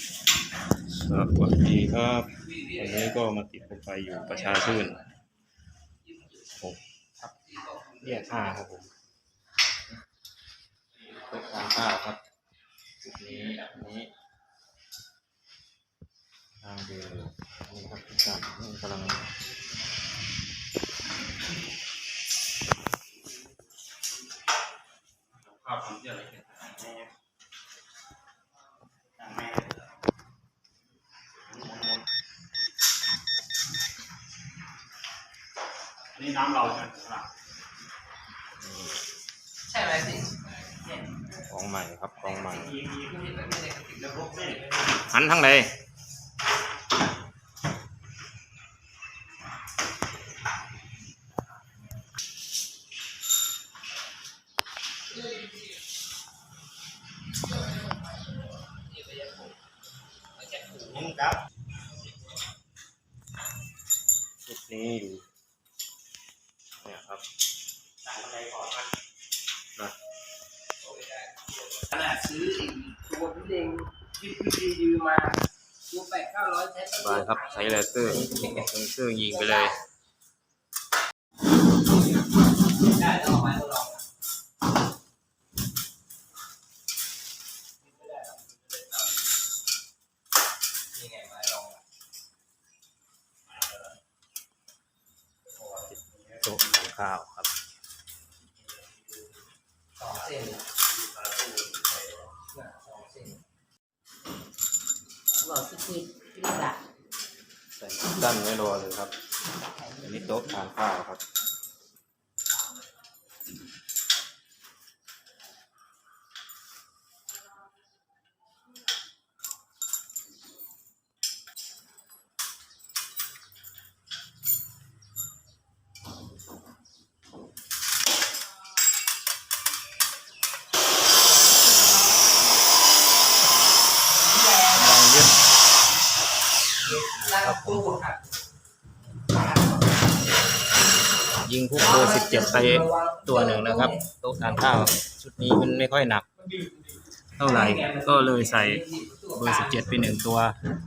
สวัสดีครับวันนี้ก็มาติดรถไฟอยู่ประชาชื่นผมครับเรียกห้าครับผมรถทางข้าครับจุดนี้อันนี้ทางเดินนี่ครับอาจานนี่กำลัง เราใช่ไหมครับใช่ไหมสิเนี่ยของใหม่ครับของใหม่มีมีผู้ที่แบบไม่ได้กระติกแล้วพวกแม่หันทั้งเลยนี่ครับชุดนี้อยู่เนี่ย ครับสั่งอะไรก่อนครับนะขนาดซื้ออีกตัวพี่เด้งที่พี่ยืมมาตัวแปดเก้าร้อยใช้สบายครับใช้เลเซอร์เลเซอร์ยิงไปเลย บอกที่คือที่ละใส่ตั้นไว้รอเลยครับ อันนี้โต๊ะทานข้าวครับ ยิงพวกเบอร์สิบเจ็ดไปตัวหนึ่งนะครับโต๊ะทานข้าวชุดนี้มันไม่ค่อยหนัก เท่าไหร่ก็เลยใส่เบอร์สิบเจ็ดไปหนึ่งตัว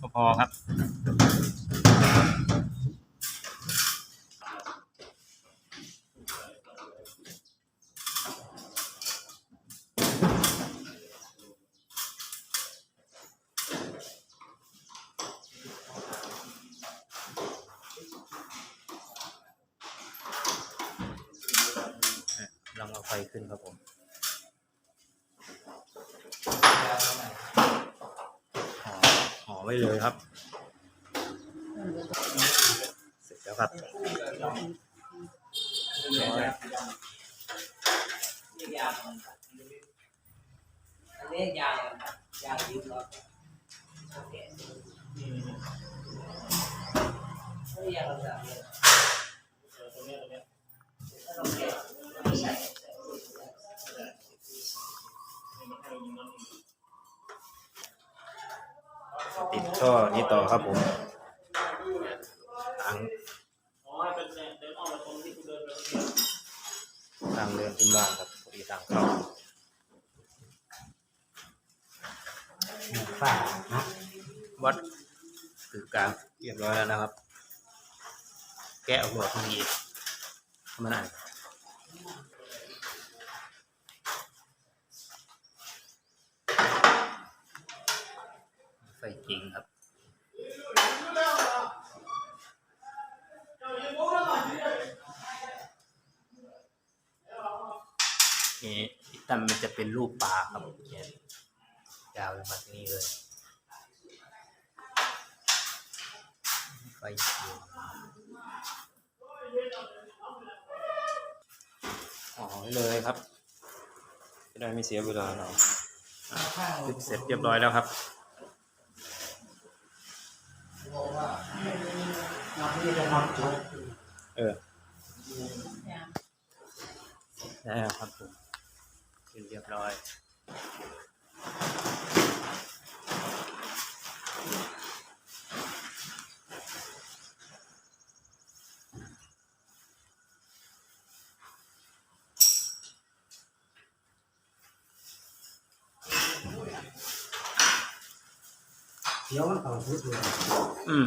ก็พอครับ ลองเอาไฟขึ้นครับผมห่อห่อไว้เลยครับ เสร็จแล้วครับยาวอันนี้ยาวยาวยืดรถโอเคไม่ยาวแบบนี้ ท่อนี้ต่อครับผมทางทางเดินขึ้นบ้านครับพอดีทางเข้าฝ่านะวัดถือกลางเรียบร้อยแล้วนะครับ แกะออกหัวทีนี้มันอ่านไฟจริงครับ นี่ตันมันจะเป็นรูปปลาครับเนี่ยยาวมาที่นี่เลยไฟเขียวอ๋อเลยครับจะได้ไม่เสียเวลาเราคลิปเสร็จเรียบร้อยแล้วครับเออได้ครับผม ขึ้นเรียบร้อยเดี๋ยวมันเข้าชุดเลยอืม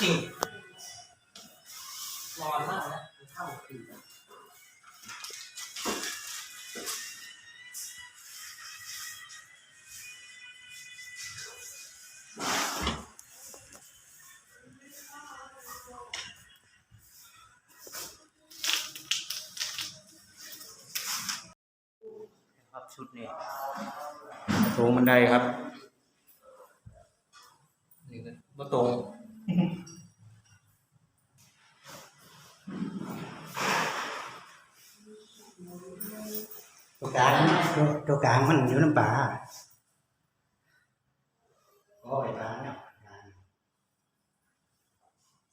นอนมากนะเข้าคืนครับชุดนี้โถงบันไดครับ นี่ก็บ่ตรง ตัวกลางตัวตัวกลางมันอยู่น้ำปลาโอ้ยปลาเนี่ย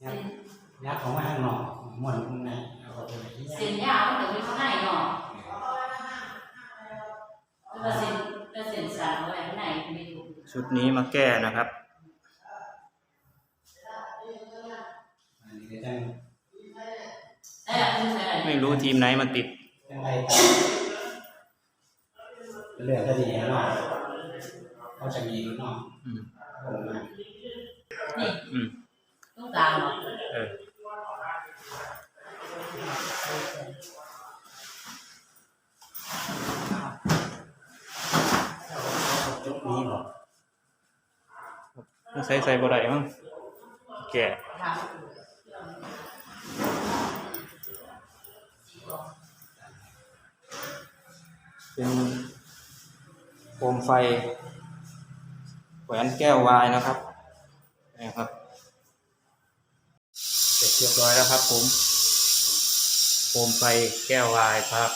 ยักยักของมาข้างนอกหมดตรงไหนเอาไปไหนเส้นยาวมันถึงมีข้างในเนาะแล้วเส้นแล้วเส้นสั้นเอาไว้ข้างในไม่ถูกชุดนี้มาแก้นะครับ ไหมไม่รู้ทีมไหนมาติดจังไรตามเลือดก็ดีเนาะเขาจะมีเนาะอืมผมมานี่อืมต้องตามเนาะเออจุดนี้บอกต้องใส่ใส่บ่ได้มั้งแก่ ถาม เป็นโคมไฟ แหวนแก้ววายนะครับนะครับ เสร็จเรียบร้อยแล้วครับผม โคมไฟแก้ววายครับ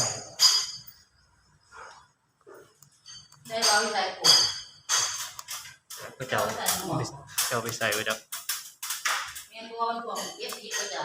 ไปไหนได้ร้อยใจปวดก็จะเอาจะเอาไปใส่ไว้ดับเมียตัวมันปวดเย็บยิบก็จะ